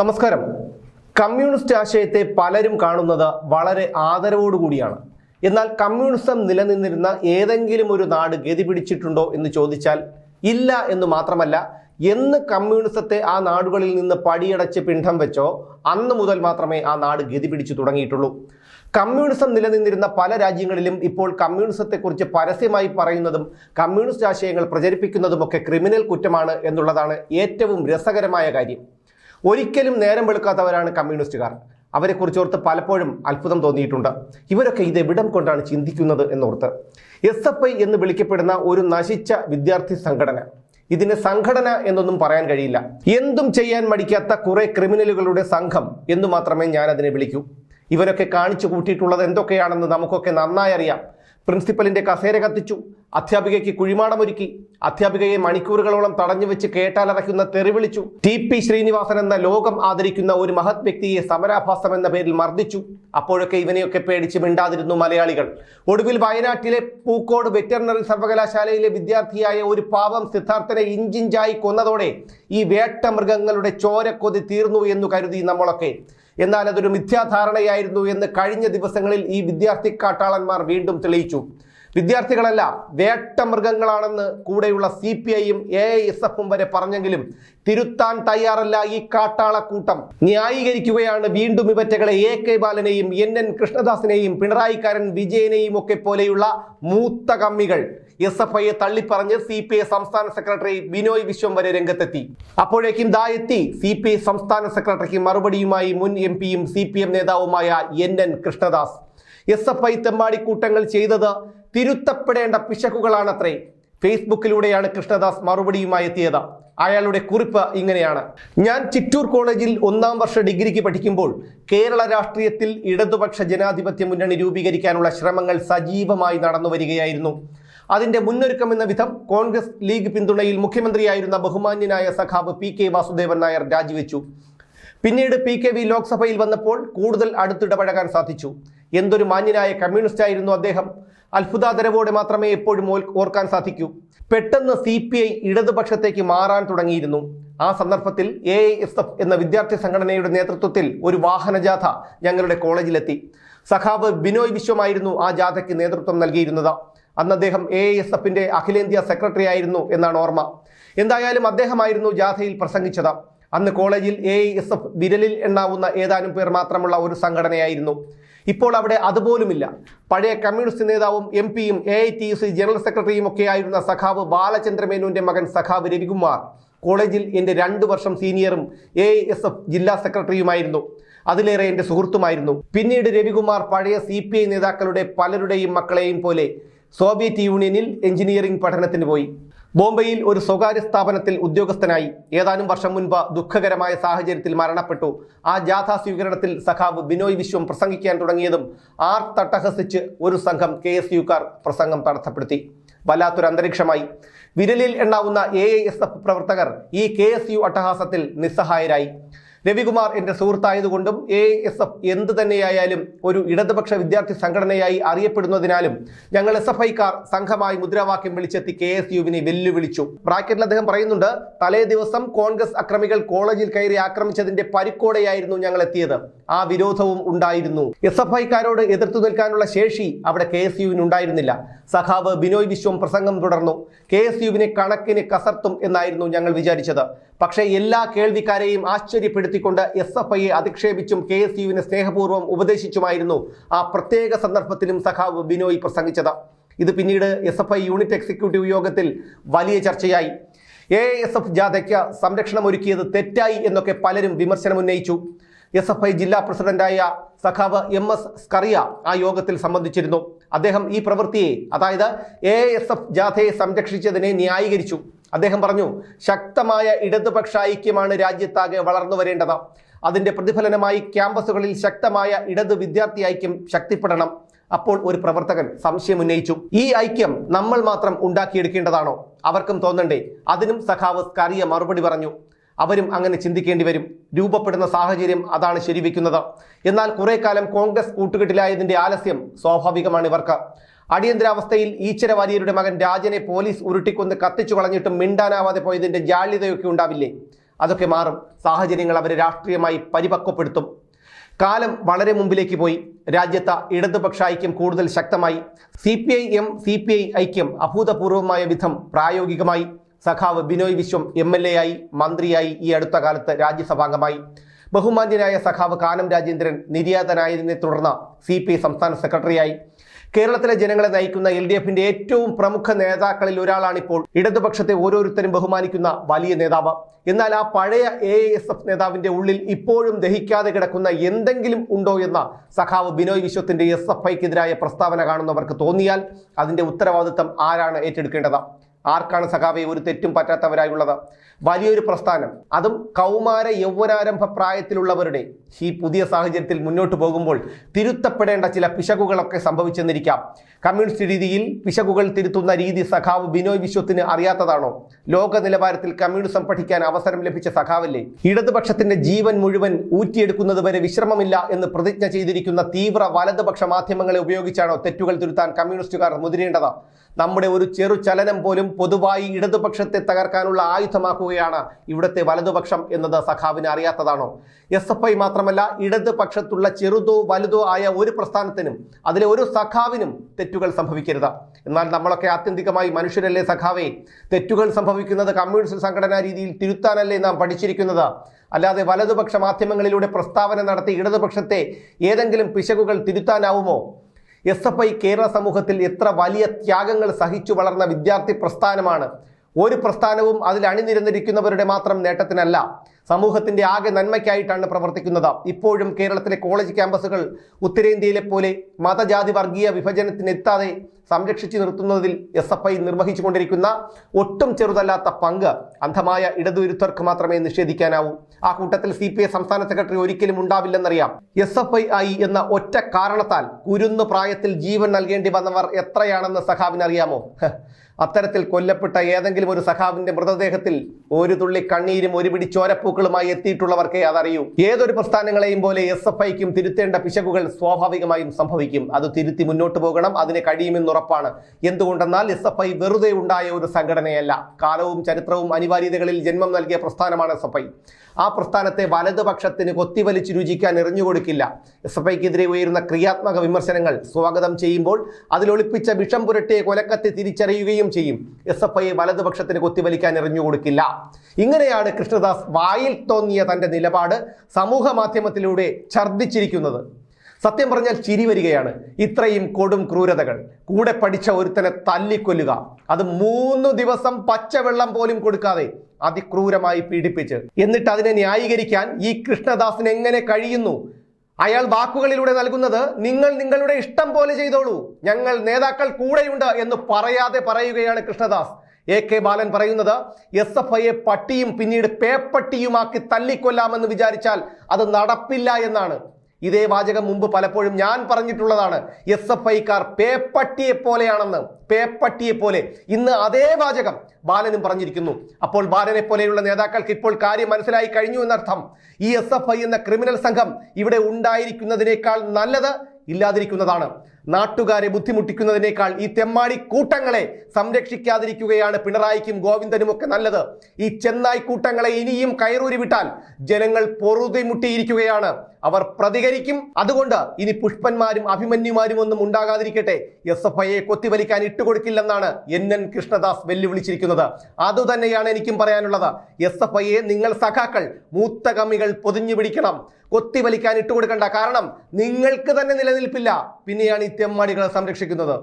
നമസ്കാരം. കമ്മ്യൂണിസ്റ്റ് ആശയത്തെ പലരും കാണുന്നത് വളരെ ആദരവോടുകൂടിയാണ്. എന്നാൽ കമ്മ്യൂണിസം നിലനിന്നിരുന്ന ഏതെങ്കിലും ഒരു നാട് ഗതി പിടിച്ചിട്ടുണ്ടോ എന്ന് ചോദിച്ചാൽ ഇല്ല എന്ന് മാത്രമല്ല എന്ന് കമ്മ്യൂണിസത്തെ ആ നാടുകളിൽ നിന്ന് പടിയടച്ച് പിണ്ഡം വെച്ചോ അന്ന് മുതൽ മാത്രമേ ആ നാട് ഗതി പിടിച്ചു തുടങ്ങിയിട്ടുള്ളൂ. കമ്മ്യൂണിസം നിലനിന്നിരുന്ന പല രാജ്യങ്ങളിലും ഇപ്പോൾ കമ്മ്യൂണിസത്തെക്കുറിച്ച് പരസ്യമായി പറയുന്നതും കമ്മ്യൂണിസ്റ്റ് ആശയങ്ങൾ പ്രചരിപ്പിക്കുന്നതുമൊക്കെ ക്രിമിനൽ കുറ്റമാണ് എന്നുള്ളതാണ് ഏറ്റവും രസകരമായ കാര്യം. ഒരിക്കലും നേരം വെളുക്കാത്തവരാണ് കമ്മ്യൂണിസ്റ്റുകാർ. അവരെക്കുറിച്ച് ഓർത്ത് പലപ്പോഴും അത്ഭുതം തോന്നിയിട്ടുണ്ട്. ഇവരൊക്കെ ഇത് എവിടം കൊണ്ടാണ് ചിന്തിക്കുന്നത് എന്നോർത്ത്. എസ് എഫ് ഐ എന്ന് വിളിക്കപ്പെടുന്ന ഒരു നശിച്ച വിദ്യാർത്ഥി സംഘടന. ഇതിന് സംഘടന എന്നൊന്നും പറയാൻ കഴിയില്ല. എന്തും ചെയ്യാൻ മടിക്കാത്ത കുറെ ക്രിമിനലുകളുടെ സംഘം എന്ന് മാത്രമേ ഞാൻ അതിനെ വിളിക്കൂ. ഇവരൊക്കെ കാണിച്ചു കൂട്ടിയിട്ടുള്ളത് എന്തൊക്കെയാണെന്ന് നമുക്കൊക്കെ നന്നായി അറിയാം. പ്രിൻസിപ്പലിന്റെ കസേര കത്തിച്ചു. അധ്യാപികയ്ക്ക് കുഴിമാടമൊരുക്കി അധ്യാപികയെ മണിക്കൂറുകളോളം തടഞ്ഞു വെച്ച് കേട്ടാലറയ്ക്കുന്ന തെറിവിളിച്ചു. ടി പി ശ്രീനിവാസൻ എന്ന ലോകം ആദരിക്കുന്ന ഒരു മഹത് വ്യക്തിയെ സമരാഭാസം എന്ന പേരിൽ മർദ്ദിച്ചു. അപ്പോഴൊക്കെ ഇവനെയൊക്കെ പേടിച്ച് മിണ്ടാതിരുന്നു മലയാളികൾ. ഒടുവിൽ വയനാട്ടിലെ പൂക്കോട് വെറ്ററിനറി സർവകലാശാലയിലെ വിദ്യാർത്ഥിയായ ഒരു പാവം സിദ്ധാർത്ഥനെ ഇഞ്ചിഞ്ചായി കൊന്നതോടെ ഈ വേട്ട മൃഗങ്ങളുടെ ചോരക്കൊതി തീർന്നു എന്ന് കരുതി നമ്മളൊക്കെ. എന്നാൽ അതൊരു മിഥ്യാധാരണയായിരുന്നു എന്ന് കഴിഞ്ഞ ദിവസങ്ങളിൽ ഈ വിദ്യാർത്ഥി കാട്ടാളന്മാർ വീണ്ടും തെളിയിച്ചു. വിദ്യാർത്ഥികളല്ല വേട്ടമൃഗങ്ങളാണെന്ന് കൂടെയുള്ള സി പി ഐയും എ ഐ എസ് എഫും വരെ പറഞ്ഞെങ്കിലും തിരുത്താൻ തയ്യാറല്ല ഈ കാട്ടാളക്കൂട്ടം. ന്യായീകരിക്കുകയാണ് വീണ്ടും ഇവറ്റകളെ എ കെ ബാലനെയും എൻ എൻ കൃഷ്ണദാസിനെയും പിണറായിക്കാരൻ വിജയനെയും ഒക്കെ പോലെയുള്ള മൂത്ത കമ്മികൾ. എസ് എഫ് ഐയെ തള്ളിപ്പറഞ്ഞ് സി പി ഐ സംസ്ഥാന സെക്രട്ടറി ബിനോയ് വിശ്വം വരെ രംഗത്തെത്തി. അപ്പോഴേക്കും ദാ എത്തി. സി പി ഐ സംസ്ഥാന സെക്രട്ടറിക്ക് മറുപടിയുമായി മുൻ എം പിയും സി പി എം നേതാവുമായ N N Krishnadas. S F I തെമ്മാടിക്കൂട്ടങ്ങൾ ചെയ്തത് തിരുത്തപ്പെടേണ്ട പിശകുകളാണത്രേ. ഫേസ്ബുക്കിലൂടെയാണ് കൃഷ്ണദാസ് മറുപടിയുമായി എത്തിയത്. അയാളുടെ കുറിപ്പ് ഇങ്ങനെയാണ്. ഞാൻ ചിറ്റൂർ കോളേജിൽ ഒന്നാം വർഷ ഡിഗ്രിക്ക് പഠിക്കുമ്പോൾ കേരള രാഷ്ട്രീയത്തിൽ ഇടതുപക്ഷ ജനാധിപത്യ മുന്നണി രൂപീകരിക്കാനുള്ള ശ്രമങ്ങൾ സജീവമായി നടന്നു വരികയായിരുന്നു. അതിന്റെ മുന്നൊരുക്കം എന്ന വിധം കോൺഗ്രസ് ലീഗ് പിന്തുണയിൽ മുഖ്യമന്ത്രിയായിരുന്ന ബഹുമാന്യനായ സഖാവ് പി കെ വാസുദേവൻ നായർ രാജിവെച്ചു. പിന്നീട് പി കെ വി ലോക്സഭയിൽ വന്നപ്പോൾ കൂടുതൽ അടുത്തിടപഴകാൻ സാധിച്ചു. എന്തൊരു മാന്യനായ കമ്മ്യൂണിസ്റ്റ് ആയിരുന്നു അദ്ദേഹം. അത്ഭുതാതരവോടെ മാത്രമേ എപ്പോഴും ഓർക്കാൻ സാധിക്കൂ. പെട്ടെന്ന് സി പി ഐ ഇടതുപക്ഷത്തേക്ക് മാറാൻ തുടങ്ങിയിരുന്നു. ആ സന്ദർഭത്തിൽ എ എസ് എഫ് എന്ന വിദ്യാർത്ഥി സംഘടനയുടെ നേതൃത്വത്തിൽ ഒരു വാഹനജാഥ ഞങ്ങളുടെ കോളേജിലെത്തി. സഖാവ് ബിനോയ് വിശ്വമായിരുന്നു ആ ജാഥയ്ക്ക് നേതൃത്വം നൽകിയിരുന്നത്. അന്ന് അദ്ദേഹം എ എസ് എഫിന്റെ അഖിലേന്ത്യാ സെക്രട്ടറി ആയിരുന്നു എന്നാണ് ഓർമ്മ. എന്തായാലും അദ്ദേഹമായിരുന്നു ജാഥയിൽ പ്രസംഗിച്ചത്. അന്ന് കോളേജിൽ എ എസ് എഫ് വിരലിൽ എണ്ണാവുന്ന ഏതാനും പേർ മാത്രമുള്ള ഒരു സംഘടനയായിരുന്നു. ഇപ്പോൾ അവിടെ അതുപോലുമില്ല. പഴയ കമ്മ്യൂണിസ്റ്റ് നേതാവും എം പിയും A I T U C general സെക്രട്ടറിയും ഒക്കെ ആയിരുന്ന സഖാവ് ബാലചന്ദ്രമേനോന്റെ മകൻ സഖാവ് രവികുമാർ കോളേജിൽ എന്റെ രണ്ട് വർഷം സീനിയറും എ എസ് എഫ് ജില്ലാ സെക്രട്ടറിയുമായിരുന്നു. അതിലേറെ എന്റെ സുഹൃത്തുമായിരുന്നു. പിന്നീട് രവികുമാർ പഴയ സി പി ഐ നേതാക്കളുടെ പലരുടെയും മക്കളെയും പോലെ സോവിയറ്റ് യൂണിയനിൽ എഞ്ചിനീയറിംഗ് പഠനത്തിന് പോയി. ബോംബെയിൽ ഒരു സ്വകാര്യ സ്ഥാപനത്തിൽ ഉദ്യോഗസ്ഥനായി ഏതാനും വർഷം മുൻപ് ദുഃഖകരമായ സാഹചര്യത്തിൽ മരണപ്പെട്ടു. ആ ജാഥാ സ്വീകരണത്തിൽ സഖാവ് ബിനോയ് വിശ്വം പ്രസംഗിക്കാൻ തുടങ്ങിയതും ആർ തട്ടഹസിച്ച് ഒരു സംഘം കെ എസ് യുക്കാർ പ്രസംഗം തടസ്സപ്പെടുത്തി. വല്ലാത്തൊരു അന്തരീക്ഷമായി. വിരലിൽ എണ്ണാവുന്ന എ എസ് എഫ് പ്രവർത്തകർ ഈ കെ എസ് യു അട്ടഹാസത്തിൽ നിസ്സഹായരായി. രവികുമാർ എന്റെ സുഹൃത്തായതുകൊണ്ടും എ എസ് എഫ് എന്ത് തന്നെയായാലും ഒരു ഇടതുപക്ഷ വിദ്യാർത്ഥി സംഘടനയായി അറിയപ്പെടുന്നതിനാലും ഞങ്ങൾ എസ് എഫ് ഐക്കാർ സംഘമായി മുദ്രാവാക്യം വിളിച്ചെത്തി കെ എസ് യുവിനെ വെല്ലുവിളിച്ചു. ബ്രാക്കറ്റിൽ അദ്ദേഹം പറയുന്നുണ്ട് തലേ ദിവസം കോൺഗ്രസ് അക്രമികൾ കോളേജിൽ കയറി ആക്രമിച്ചതിന്റെ പരിക്കോടെയായിരുന്നു ഞങ്ങൾ എത്തിയത്. ആ വിരോധവും ഉണ്ടായിരുന്നു. എസ് എഫ് ഐക്കാരോട് എതിർത്തു നിൽക്കാനുള്ള ശേഷി അവിടെ കെ എസ് യുവിന് ഉണ്ടായിരുന്നില്ല. സഖാവ് ബിനോയ് വിശ്വം പ്രസംഗം തുടർന്നു. കെ എസ് യുവിനെ കണക്കിന് കസർത്തും എന്നായിരുന്നു ഞങ്ങൾ വിചാരിച്ചത്. പക്ഷേ എല്ലാ കേൾവിക്കാരെയും ആശ്ചര്യപ്പെടുത്തിക്കൊണ്ട് എസ് എഫ് ഐയെ അധിക്ഷേപിച്ചും കെ എസ് യുവിനെ സ്നേഹപൂർവം ഉപദേശിച്ചുമായിരുന്നു ആ പ്രത്യേക സന്ദർഭത്തിലും സഖാവ് ബിനോയ് പ്രസംഗിച്ചത്. ഇത് പിന്നീട് S F I unit executive യോഗത്തിൽ വലിയ ചർച്ചയായി. എ എസ് എഫ് ജാഥയ്ക്ക് സംരക്ഷണം ഒരുക്കിയത് തെറ്റായി എന്നൊക്കെ പലരും വിമർശനം ഉന്നയിച്ചു എസ് എഫ് ഐ ജില്ലാ പ്രസിഡന്റായ സഖാവ് എം എസ് സ്കറിയ ആ യോഗത്തിൽ സംബന്ധിച്ചിരുന്നു. അദ്ദേഹം ഈ പ്രവൃത്തിയെ അതായത് എ എസ് എഫ് ജാഥയെ സംരക്ഷിച്ചതിനെ ന്യായീകരിച്ചു. അദ്ദേഹം പറഞ്ഞു ശക്തമായ ഇടതുപക്ഷ ഐക്യമാണ് രാജ്യത്താകെ വളർന്നു വരേണ്ടത്. അതിന്റെ പ്രതിഫലനമായി ക്യാമ്പസുകളിൽ ശക്തമായ ഇടത് വിദ്യാർത്ഥി ഐക്യം ശക്തിപ്പെടണം. അപ്പോൾ ഒരു പ്രവർത്തകൻ സംശയം ഉന്നയിച്ചു ഈ ഐക്യം നമ്മൾ മാത്രം ഉണ്ടാക്കിയെടുക്കേണ്ടതാണോ? അവർക്കും തോന്നണ്ടേ അതിനും സഖാവ് കറിയ മറുപടി പറഞ്ഞു അവരും അങ്ങനെ ചിന്തിക്കേണ്ടി വരും. രൂപപ്പെടുന്ന സാഹചര്യം അതാണ് ശരിവെക്കുന്നത്. എന്നാൽ കുറെ കാലം കോൺഗ്രസ് കൂട്ടുകെട്ടിലായതിന്റെ ആലസ്യം സ്വാഭാവികമാണ് ഇവർക്ക്. അടിയന്തരാവസ്ഥയിൽ ഈശ്വരവാര്യരുടെ മകൻ രാജനെ പോലീസ് ഉരുട്ടിക്കൊന്ന് കത്തിച്ചു കളഞ്ഞിട്ടും മിണ്ടാനാവാതെ പോയതിന്റെ ജാള്യതയൊക്കെ ഉണ്ടാവില്ലേ? അതൊക്കെ മാറും. സാഹചര്യങ്ങൾ അവരെ രാഷ്ട്രീയമായി പരിപക്വപ്പെടുത്തും. കാലം വളരെ മുമ്പിലേക്ക് പോയി. രാജ്യത്ത് ഇടതുപക്ഷ ഐക്യം കൂടുതൽ ശക്തമായി. C P I M C P I ഐക്യം അഭൂതപൂർവമായ വിധം പ്രായോഗികമായി. സഖാവ് Binoy Viswam M L A ആയി മന്ത്രിയായി ഈ അടുത്ത കാലത്ത് രാജ്യസഭാംഗമായി. ബഹുമാന്യനായ സഖാവ് കാനം രാജേന്ദ്രൻ നിര്യാതനായതിനെ തുടർന്ന് സി പി ഐ സംസ്ഥാന സെക്രട്ടറിയായി. കേരളത്തിലെ ജനങ്ങളെ നയിക്കുന്ന എൽ ഡി എഫിന്റെ ഏറ്റവും പ്രമുഖ നേതാക്കളിൽ ഒരാളാണിപ്പോൾ. ഇടതുപക്ഷത്തെ ഓരോരുത്തരും ബഹുമാനിക്കുന്ന വലിയ നേതാവ്. എന്നാൽ ആ പഴയ എ എസ് എഫ് നേതാവിന്റെ ഉള്ളിൽ ഇപ്പോഴും ദഹിക്കാതെ കിടക്കുന്ന എന്തെങ്കിലും ഉണ്ടോ എന്ന സഖാവ് ബിനോയ് വിശ്വത്തിന്റെ എസ് എഫ് ഐക്കെതിരായ പ്രസ്താവന കാണുന്നവർക്ക് തോന്നിയാൽ അതിന്റെ ഉത്തരവാദിത്തം ആരാണ് ഏറ്റെടുക്കേണ്ടത്? ആർക്കാണ് സഖാവെ ഒരു തെറ്റും പറ്റാത്തവരായുള്ളത്? വലിയൊരു പ്രസ്ഥാനം. അതും കൗമാര യൗവനാരംഭ പ്രായത്തിലുള്ളവരുടെ ഈ പുതിയ സാഹചര്യത്തിൽ മുന്നോട്ട് പോകുമ്പോൾ തിരുത്തപ്പെടേണ്ട ചില പിശകുകളൊക്കെ സംഭവിച്ചെന്നിരിക്കാം. കമ്മ്യൂണിസ്റ്റ് രീതിയിൽ പിശകുകൾ തിരുത്തുന്ന രീതി സഖാവ് ബിനോയ് വിശ്വത്തിന് അറിയാത്തതാണോ? ലോക നിലവാരത്തിൽ കമ്മ്യൂണിസം പഠിക്കാൻ അവസരം ലഭിച്ച സഖാവല്ലേ? ഇടതുപക്ഷത്തിന്റെ ജീവൻ മുഴുവൻ ഊറ്റിയെടുക്കുന്നത് വരെ വിശ്രമമില്ല എന്ന് പ്രതിജ്ഞ ചെയ്തിരിക്കുന്ന തീവ്ര വലതുപക്ഷ മാധ്യമങ്ങളെ ഉപയോഗിച്ചാണോ തെറ്റുകൾ തിരുത്താൻ കമ്മ്യൂണിസ്റ്റുകാർ മുതിരേണ്ടത്? നമ്മുടെ ഒരു ചെറു ചലനം പോലും പൊതുവായി ഇടതുപക്ഷത്തെ തകർക്കാനുള്ള ആയുധമാക്കുകയാണ് ഇവിടുത്തെ വലതുപക്ഷം എന്നത് സഖാവിന് അറിയാത്തതാണോ? എസ് എഫ് ഐ മാത്രമല്ല ഇടതുപക്ഷത്തുള്ള ചെറുതോ വലുതോ ആയ ഒരു പ്രസ്ഥാനത്തിനും അതിലെ ഒരു സഖാവിനും തെറ്റുകൾ സംഭവിക്കരുത്. എന്നാൽ നമ്മളൊക്കെ ആത്യന്തികമായി മനുഷ്യരല്ലേ സഖാവേ? തെറ്റുകൾ സംഭവിക്കുന്നത് കമ്മ്യൂണിസ്റ്റ് സംഘടനാ രീതിയിൽ തിരുത്താനല്ലേ നാം പഠിച്ചിരിക്കുന്നത്? അല്ലാതെ വലതുപക്ഷ മാധ്യമങ്ങളിലൂടെ പ്രസ്താവന നടത്തി ഇടതുപക്ഷത്തെ ഏതെങ്കിലും പിശകുകൾ തിരുത്താനാവുമോ? എസ് എഫ് ഐ കേരള സമൂഹത്തിൽ എത്ര വലിയ ത്യാഗങ്ങൾ സഹിച്ചു വളർന്ന വിദ്യാർത്ഥി പ്രസ്ഥാനമാണ് ഒരു പ്രസ്ഥാനവും അതിൽ അണിനിരന്നിരിക്കുന്നവരുടെ മാത്രം നേട്ടത്തിനല്ല. സമൂഹത്തിന്റെ ആകെ നന്മയ്ക്കായിട്ടാണ് പ്രവർത്തിക്കുന്നത്. ഇപ്പോഴും കേരളത്തിലെ കോളേജ് ക്യാമ്പസുകൾ ഉത്തരേന്ത്യയിലെ പോലെ മതജാതി വർഗീയ വിഭജനത്തിനെത്താതെ സംരക്ഷിച്ചു നിർത്തുന്നതിൽ എസ് എഫ് ഐ നിർവഹിച്ചുകൊണ്ടിരിക്കുന്ന ഒട്ടും ചെറുതല്ലാത്ത പങ്ക് അന്ധമായ ഇടതുവിരുദ്ധർക്ക് മാത്രമേ നിഷേധിക്കാനാവൂ. ആ കൂട്ടത്തിൽ സി പി ഐ സംസ്ഥാന സെക്രട്ടറി ഒരിക്കലും ഉണ്ടാവില്ലെന്നറിയാം. എസ് എഫ് ഐ ആയി എന്ന ഒറ്റ കാരണത്താൽ കുരുന്നു പ്രായത്തിൽ ജീവൻ നൽകേണ്ടി വന്നവർ എത്രയാണെന്ന് സഖാവിന് അറിയാമോ ഹ്. അത്തരത്തിൽ കൊല്ലപ്പെട്ട ഏതെങ്കിലും ഒരു സഖാവിന്റെ മൃതദേഹത്തിൽ ഒരു തുള്ളി കണ്ണീരും ഒരു പിടി ചോരപ്പൂക്കളുമായി എത്തിയിട്ടുള്ളവർക്കേ അതറിയൂ. ഏതൊരു പ്രസ്ഥാനങ്ങളെയും പോലെ എസ് എഫ് ഐക്കും തിരുത്തേണ്ട പിശകുകൾ സ്വാഭാവികമായും സംഭവിക്കും. അത് തിരുത്തി മുന്നോട്ട് പോകണം അതിന് കഴിയുമെന്ന് ഉറപ്പാണ്. എന്തുകൊണ്ടെന്നാൽ എസ് എഫ് ഐ വെറുതെ ഉണ്ടായ ഒരു സംഘടനയല്ല. കാലവും ചരിത്രവും അനിവാര്യതകളിൽ ജന്മം നൽകിയ പ്രസ്ഥാനമാണ് എസ് എഫ് ഐ. ആ പ്രസ്ഥാനത്തെ വലതുപക്ഷത്തിന് കൊത്തിവലിച്ച് രുചിക്കാൻ എറിഞ്ഞുകൊടുക്കില്ല. എസ് എഫ് ഐക്കെതിരെ ഉയരുന്ന ക്രിയാത്മക വിമർശനങ്ങൾ സ്വാഗതം ചെയ്യുമ്പോൾ അതിലൊളിപ്പിച്ച വിഷം പുരട്ടിയ കൊലക്കത്തി തിരിച്ചറിയുകയും ചെയ്യും. എസ് എഫ് ഐ വലതുപക്ഷത്തിന് കൊത്തിവലിക്കാൻ എറിഞ്ഞുകൊടുക്കില്ല. ഇങ്ങനെയാണ് കൃഷ്ണദാസ് വായിൽ തോന്നിയ തന്റെ നിലപാട് സമൂഹ മാധ്യമത്തിലൂടെ ഛർദ്ദിച്ചിരിക്കുന്നത്. സത്യം പറഞ്ഞാൽ ചിരി വരികയാണ്. ഇത്രയും കൊടും ക്രൂരതകൾ. കൂടെ പഠിച്ച ഒരുത്തനെ തല്ലിക്കൊല്ലുക. അത് മൂന്ന് ദിവസം പച്ചവെള്ളം പോലും കൊടുക്കാതെ അതിക്രൂരമായി പീഡിപ്പിച്ച്. എന്നിട്ട് അതിനെ ന്യായീകരിക്കാൻ ഈ കൃഷ്ണദാസിന് എങ്ങനെ കഴിയുന്നു? അയാൾ വാക്കുകളിലൂടെ നൽകുന്നത് നിങ്ങൾ നിങ്ങളുടെ ഇഷ്ടം പോലെ ചെയ്തോളൂ. ഞങ്ങൾ നേതാക്കൾ കൂടെയുണ്ട് എന്ന് പറയാതെ പറയുകയാണ് കൃഷ്ണദാസ്. എ കെ ബാലൻ പറയുന്നത് എസ് എഫ് ഐയെ പട്ടിയും പിന്നീട് പേപ്പട്ടിയുമാക്കി തല്ലിക്കൊല്ലാമെന്ന് വിചാരിച്ചാൽ അത് നടപ്പില്ല എന്നാണ്. ഇതേ വാചകം മുമ്പ് പലപ്പോഴും ഞാൻ പറഞ്ഞിട്ടുള്ളതാണ്. എസ് എഫ് ഐക്കാർ പേപ്പട്ടിയെ പോലെയാണെന്ന്. പേപ്പട്ടിയെ പോലെ. ഇന്ന് അതേ വാചകം ബാലനും പറഞ്ഞിരിക്കുന്നു. അപ്പോൾ ബാലനെ പോലെയുള്ള നേതാക്കൾക്ക് ഇപ്പോൾ കാര്യം മനസ്സിലായി കഴിഞ്ഞു എന്നർത്ഥം. ഈ എസ് എഫ് ഐ എന്ന ക്രിമിനൽ സംഘം ഇവിടെ ഉണ്ടായിരിക്കുന്നതിനേക്കാൾ നല്ലത് ഇല്ലാതിരിക്കുന്നതാണ്. നാട്ടുകാരെ ബുദ്ധിമുട്ടിക്കുന്നതിനേക്കാൾ ഈ തെമ്മാടി കൂട്ടങ്ങളെ സംരക്ഷിക്കാതിരിക്കുകയാണ് പിണറായിക്കും ഗോവിന്ദനും ഒക്കെ നല്ലത്. ഈ ചെന്നായി കൂട്ടങ്ങളെ ഇനിയും കയറൂരി വിട്ടാൽ ജനങ്ങൾ പൊറുതിമുട്ടിയിരിക്കുകയാണ് അവർ പ്രതികരിക്കും. അതുകൊണ്ട് ഇനി പുഷ്പന്മാരും അഭിമന്യുമാരും ഒന്നും ഉണ്ടാകാതിരിക്കട്ടെ. എസ് എഫ് ഐയെ കൊത്തിവലിക്കാൻ ഇട്ടുകൊടുക്കില്ലെന്നാണ് എൻ എൻ കൃഷ്ണദാസ് വെല്ലുവിളിച്ചിരിക്കുന്നത്. അതുതന്നെയാണ് എനിക്കും പറയാനുള്ളത്. എസ് എഫ് ഐയെ നിങ്ങൾ സഖാക്കൾ മൂത്തകമികൾ പൊതിഞ്ഞു പിടിക്കണം. കൊത്തിവലിക്കാൻ ഇട്ടുകൊടുക്കണ്ട. കാരണം നിങ്ങൾക്ക് തന്നെ നിലനിൽപ്പില്ല. പിന്നെയാണ് ഈ തെമ്മാടികളെ സംരക്ഷിക്കുന്നത്.